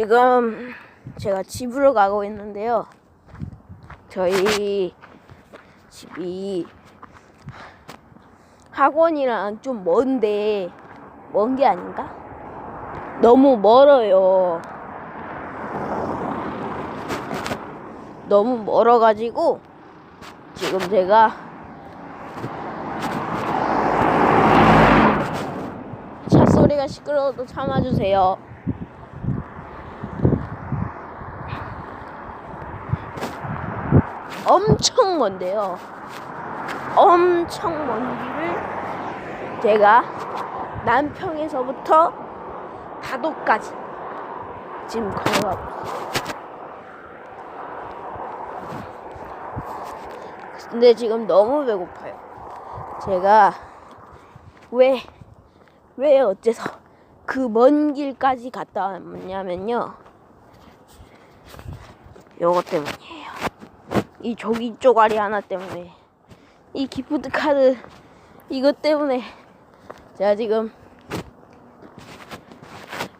지금 제가 집으로 가고 있는데요 저희 집이 학원이랑 좀 먼데 먼 게 아닌가? 너무 멀어요 너무 멀어가지고 지금 제가 차 소리가 시끄러워도 참아주세요. 엄청 먼데요. 엄청 먼 길을 제가 남평에서부터 다도까지 지금 걸어가고 있어요. 근데 지금 너무 배고파요. 제가 왜, 왜 어째서 그 먼 길까지 갔다 왔냐면요. 요것 때문이에요. 이 조기 쪼가리 하나 때문에. 이 기프트 카드 이것 때문에 제가 지금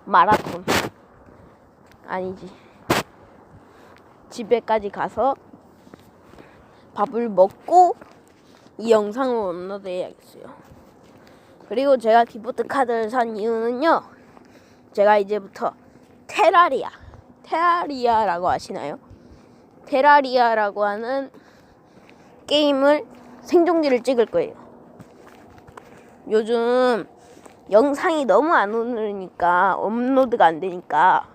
마라톤 아니지 집에까지 가서 밥을 먹고 이 영상을 업로드 해야겠어요. 그리고 제가 기프트 카드를 산 이유는요. 제가 이제부터 테라리아, 테라리아라고 아시나요? 테라리아라고 하는 게임을 생존기를 찍을 거예요. 요즘 영상이 너무 안 오르니까 업로드가 안 되니까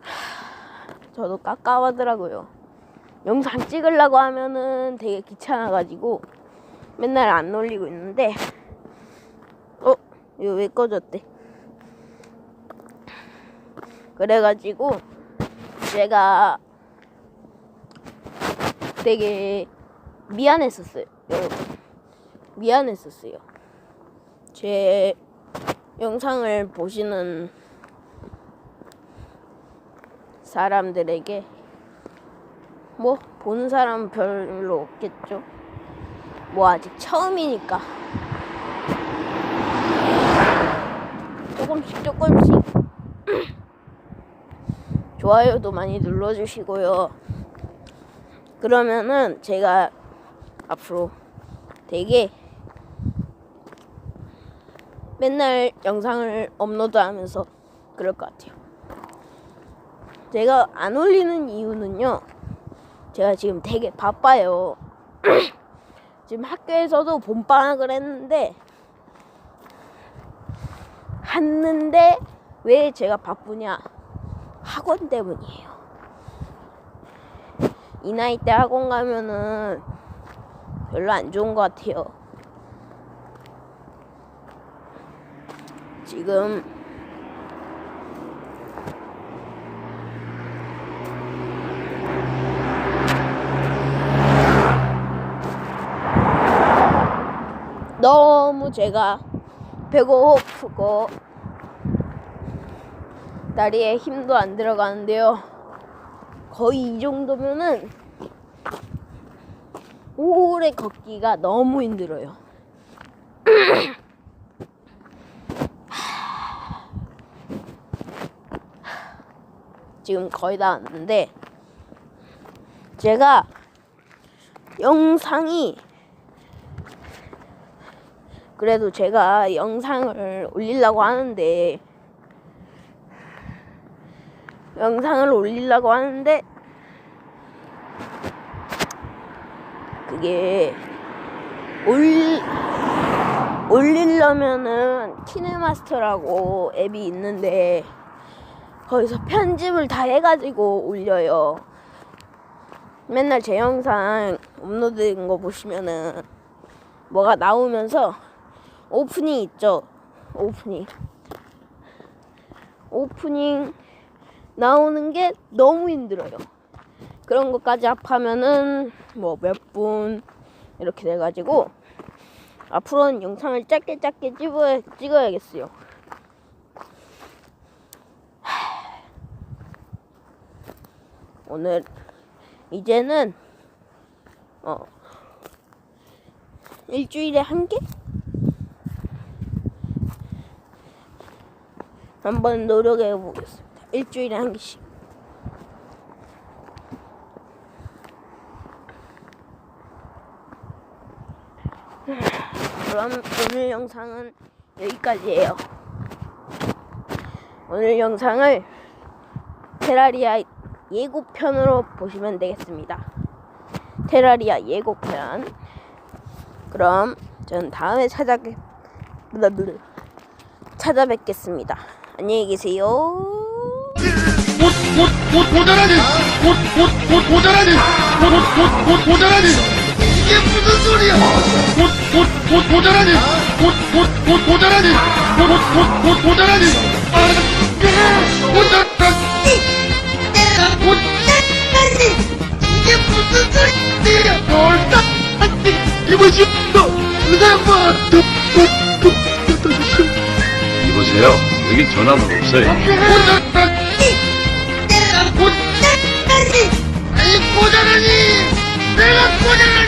하, 저도 깝깝하더라고요. 영상 찍으려고 하면은 되게 귀찮아가지고 맨날 안 올리고 있는데 어? 이거 왜 꺼졌대? 그래가지고 제가 되게 미안했었어요. 여러분 미안했었어요. 제 영상을 보시는 사람들에게 뭐 보는 사람은 별로 없겠죠. 뭐 아직 처음이니까. 조금씩 조금씩. 좋아요도 많이 눌러주시고요. 그러면은 제가 앞으로 되게 맨날 영상을 업로드하면서 그럴 것 같아요. 제가 안 올리는 이유는요. 제가 지금 되게 바빠요. 지금 학교에서도 봄방학을 했는데 했는데 왜 제가 바쁘냐? 학원 때문이에요. 이 나이 때 학원 가면은 별로 안 좋은 것 같아요. 지금 너무 제가 배고프고 다리에 힘도 안 들어가는데요. 거의 이 정도면은 오래 걷기가 너무 힘들어요. 지금 거의 다 왔는데 제가 영상이 그래도 제가 영상을 올리려고 하는데 영상을 올리려고 하는데 그게 올 올리려면은 키네마스터라고 앱이 있는데 거기서 편집을 다 해가지고 올려요. 맨날 제 영상 업로드된 거 보시면은 뭐가 나오면서 오프닝 있죠. 오프닝. 오프닝 나오는 게 너무 힘들어요. 그런 것까지 합하면은 뭐 몇 분 이렇게 돼가지고 앞으로는 영상을 짧게 짧게 찍어야, 찍어야겠어요. 하, 오늘 이제는 어 일주일에 한 개? 한번 노력해 보겠습니다. 일주일에 한 개씩. 그럼 오늘 영상은 여기까지예요. 오늘 영상을 테라리아 예고편으로 보시면 되겠습니다. 테라리아 예고편. 그럼 전 다음에 찾아뵙 찾아뵙겠습니다. 안녕히 계세요. 곧곧곧 모자라니 곧곧곧 모자라니 곧곧곧 모자라니 이게 무슨 소리야 곧곧곧 모자라니 곧곧곧 모자라니 곧곧곧 모자라니 아 모자라니 모자라니 이게 무슨 소리야 옳다 이보시오 의사양반 이보세요. 여기 전화는 없어요. 내가 모자라